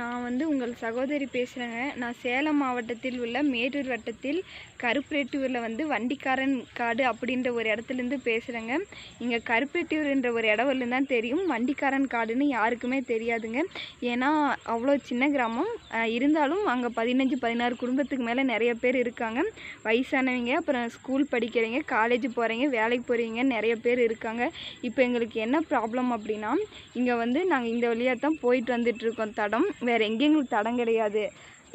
நான் வந்து உங்கள் சகோதரி பேசுகிறேங்க நான் சேலம் மாவட்டத்தில் உள்ள மேட்டூர் வட்டத்தில் கருப்பேட்டூரில் வந்து வண்டிக்காரன் காடு அப்படின்ற ஒரு இடத்துலேருந்து பேசுகிறேங்க இங்கே கருப்பேட்டூர்ன்ற ஒரு இடம்ல தான் தெரியும். வண்டிக்காரன் காடுன்னு யாருக்குமே தெரியாதுங்க. ஏன்னா அவ்வளோ சின்ன கிராமம். இருந்தாலும் அங்கே பதினஞ்சு பதினாறு குடும்பத்துக்கு மேலே நிறைய பேர் இருக்காங்க. வயசானவங்க அப்புறம் ஸ்கூல் படிக்கிறவங்க காலேஜ் போகிறவங்க வேலைக்கு போகிறவங்க நிறைய பேர் இருக்காங்க. இப்போ எங்களுக்கு என்ன ப்ராப்ளம் அப்படின்னா இங்கே வந்து நாங்கள் இந்த வழியாக தான் போயிட்டு வந்துட்டுருக்கோம் தடம். வேறு எங்கேயும் எங்களுக்கு தடம் கிடையாது.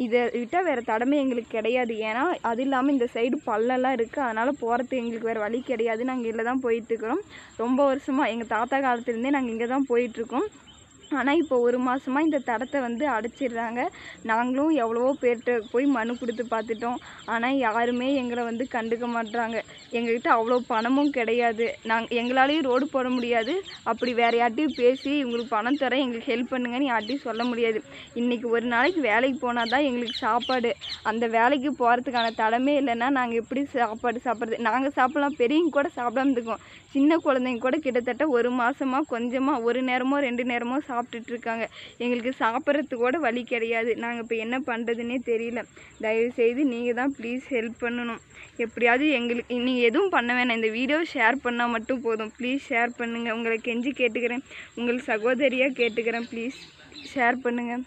இதை விட்டால் வேறு தடமே எங்களுக்கு கிடையாது. ஏன்னா அது இல்லாமல் இந்த சைடு பள்ளம்லாம் இருக்குது அதனால் போகிறதுக்கு எங்களுக்கு வேறு வழி கிடையாது. நாங்கள் இதில் தான் போயிட்டுருக்குறோம் ரொம்ப வருஷமாக எங்கள் தாத்தா காலத்துலேருந்தே நாங்கள் இங்கே தான் போயிட்டுருக்கோம் ஆனால் இப்போ ஒரு மாதமாக இந்த தடத்தை வந்து அடைச்சிடுறாங்க நாங்களும் எவ்வளவோ பேர்கிட்ட போய் மனு கொடுத்து பார்த்துட்டோம் ஆனால் யாருமே எங்களை வந்து கண்டுக்க மாட்டுறாங்க எங்கள்கிட்ட அவ்வளோ பணமும் கிடையாது. நாங்கள் எங்களாலேயும் ரோடு போட முடியாது. அப்படி வேறு யார்ட்டையும் பேசி உங்களுக்கு பணம் தரேன் எங்களுக்கு ஹெல்ப் பண்ணுங்கன்னு யார்ட்டையும் சொல்ல முடியாது. இன்றைக்கி ஒரு நாளைக்கு வேலைக்கு போனால் தான் எங்களுக்கு சாப்பாடு. அந்த வேலைக்கு போகிறதுக்கான தடமே இல்லைன்னா நாங்கள் எப்படி சாப்பாடு சாப்பிட்றது? நாங்கள் சாப்பிட்லாம் பெரியவங்க கூட சாப்பிடாம இருக்கோம் சின்ன குழந்தைங்க கூட கிட்டத்தட்ட ஒரு மாதமாக கொஞ்சமாக ஒரு நேரமோ ரெண்டு நேரமோ சாப்பிட்டு இருக்காங்க எங்களுக்கு சாப்பிட்றதுக்கு கூட வழி கிடையாது. நாங்கள் இப்போ என்ன பண்ணுறதுனே தெரியல. தயவுசெய்து நீங்கள் தான் ப்ளீஸ் ஹெல்ப் பண்ணணும். எப்படியாவது எங்களுக்கு நீங்கள் எதுவும் பண்ண வேணாம். இந்த வீடியோ ஷேர் பண்ணால் மட்டும் போதும். ப்ளீஸ் ஷேர் பண்ணுங்கள் உங்களை கெஞ்சி கேட்டுக்கிறேன். உங்கள் சகோதரியாக கேட்டுக்கிறேன். ப்ளீஸ் ஷேர் பண்ணுங்கள்